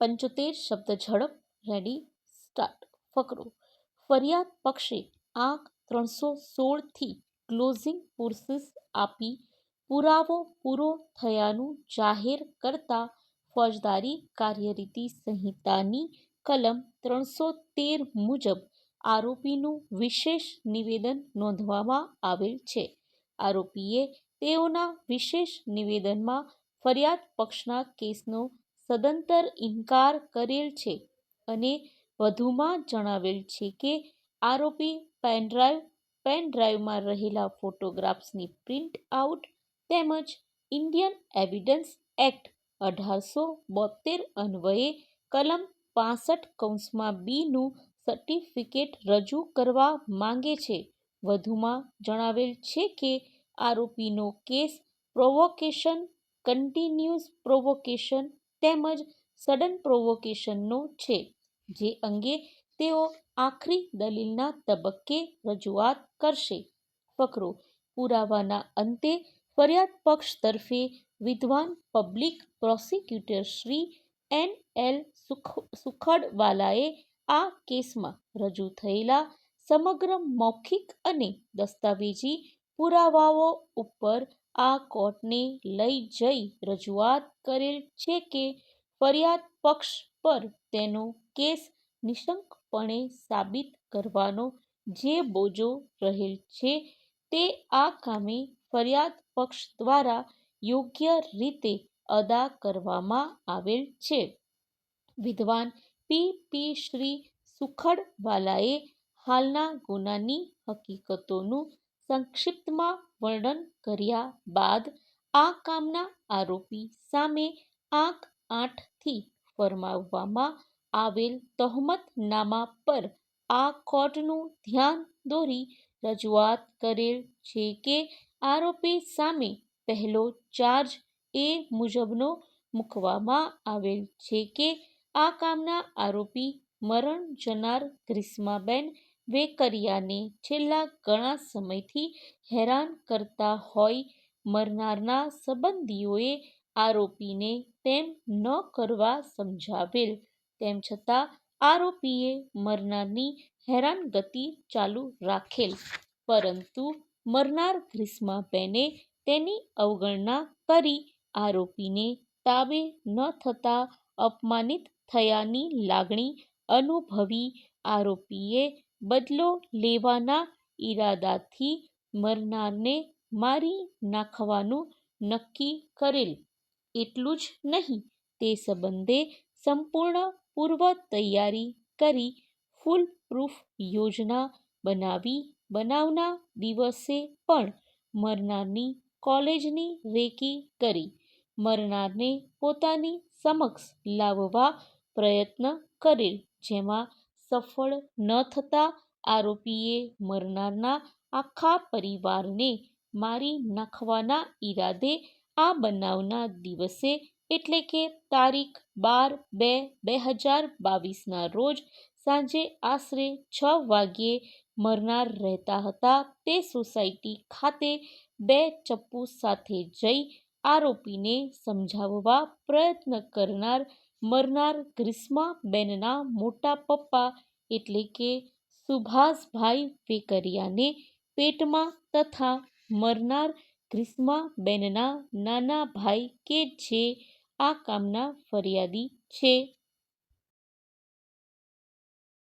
પંચોતેર શબ્દ ઝડપ રેડી સ્ટાર્ટ ફકરો ફરિયાદ પક્ષે આંક ત્રણસો સોળથી ક્લોઝિંગ પ્રોસીસ આપી પુરાવો પૂરો થયાનું જાહેર કરતા ફોજદારી કાર્યરીતિ સંહિતાની કલમ ત્રણસો તેર મુજબ આરોપીનું વિશેષ નિવેદન નોંધવામાં આવેલ છે. આરોપીએ તેઓના વિશેષ નિવેદનમાં ફરિયાદ પક્ષના કેસનો સદંતર ઇનકાર કરેલ છે અને વધુમાં જણાવેલ છે કે આરોપી પેનડ્રાઈવ, પેનડ્રાઈવમાં રહેલા ફોટોગ્રાફ્સની પ્રિન્ટ આઉટ તેમજ ઇન્ડિયન એવિડન્સ એક્ટ અઢારસો બોતેર અન્વયે કલમ પાંસઠ કૌંસમાં બીનું સર્ટિફિકેટ રજૂ કરવા માંગે છે. વધુમાં જણાવેલ છે કે આરોપીનો કેસ પ્રોવોકેશન, કન્ટિન્યુઅસ પ્રોવોકેશન તેમજ સડન પ્રોવોકેશનનો છે, જે અંગે તેઓ આખરી દલીલના તબક્કે રજૂઆત કરશે. ફકરો પુરાવાના અંતે ફરિયાદ પક્ષ તરફે વિદ્વાન public prosecutor Shri N L સુખડવાલાએ આ કેસમાં રજૂ થયેલા સમગ્ર મૌખિક અને દસ્તાવેજી પુરાવાઓ ઉપર આ કોર્ટને લઈ જઈ રજૂઆત કરેલ છે કે ફરિયાદ પક્ષ પર તેનો કેસ નિશંકપણે સાબિત કરવાનો જે બોજો રહેલ છે તે આ કામે ફરિયાદ પક્ષ દ્વારા યોગ્ય રીતે અદા કરવામાં આવેલ છે. વિદ્વાન પી. પી. શ્રી સુખડવાલાએ હાલના ગુનાની હકીકતોનું સંક્ષિપ્તમાં વર્ણન કર્યા બાદ આ કામના આરોપી સામે આંક આઠથી ફરમાવવામાં આવેલ તહોમતનામા પર આ કોર્ટનું ધ્યાન દોરી રજૂઆત કરેલ છે કે આરોપી સામે પહેલો ચાર્જ એ મુજબનો મૂકવામાં આવેલ છે કે આ કામના આરોપી મરણ જનાર ગ્રીષ્માબેન વેકરિયાને છેલ્લા ઘણા સમયથી હેરાન કરતા હોય મરનારના સંબંધીઓએ આરોપીને તેમ ન કરવા સમજાવેલ. તેમ છતાં આરોપીએ મરનારની હેરાનગતિ ચાલુ રાખેલ. પરંતુ મરનાર ગ્રીષ્માબેને તેની અવગણના કરી આરોપીને તાબે ન થતાં અપમાનિત થયાની લાગણી અનુભવી આરોપીએ બદલો લેવાના ઈરાદાથી મરનારને મારી નાખવાનું નક્કી કરેલ. એટલું જ નહીં, તે સંબંધે સંપૂર્ણ પૂર્વતૈયારી કરી ફૂલપ્રૂફ યોજના બનાવી બનાવના દિવસે પણ મરનારની કોલેજની રેકી કરી. મરનારને પોતાની સમક્ષ લાવવા પ્રયત્ન કરેલ, જેમાં સફળ ન થતાં આરોપીએ મરનારના આખા પરિવારને મારી નાખવાના ઈરાદે આ બનાવના દિવસે એટલે કે તારીખ બાર બે બે હજાર બાવીસના રોજ સાંજે આશરે છ વાગ્યે મરનાર રહેતા હતા તે સોસાયટી ખાતે બે ચપ્પુ સાથે જઈ આરોપીને સમજાવવા પ્રયત્ન કરનાર મરનાર ગ્રીષ્માબેનના મોટા પપ્પા એટલે કે સુભાષભાઈ વેકરિયાને પેટમાં તથા મરનાર ગ્રીષ્માબેનના નાના ભાઈ કે જે આ કામના ફરિયાદી છે.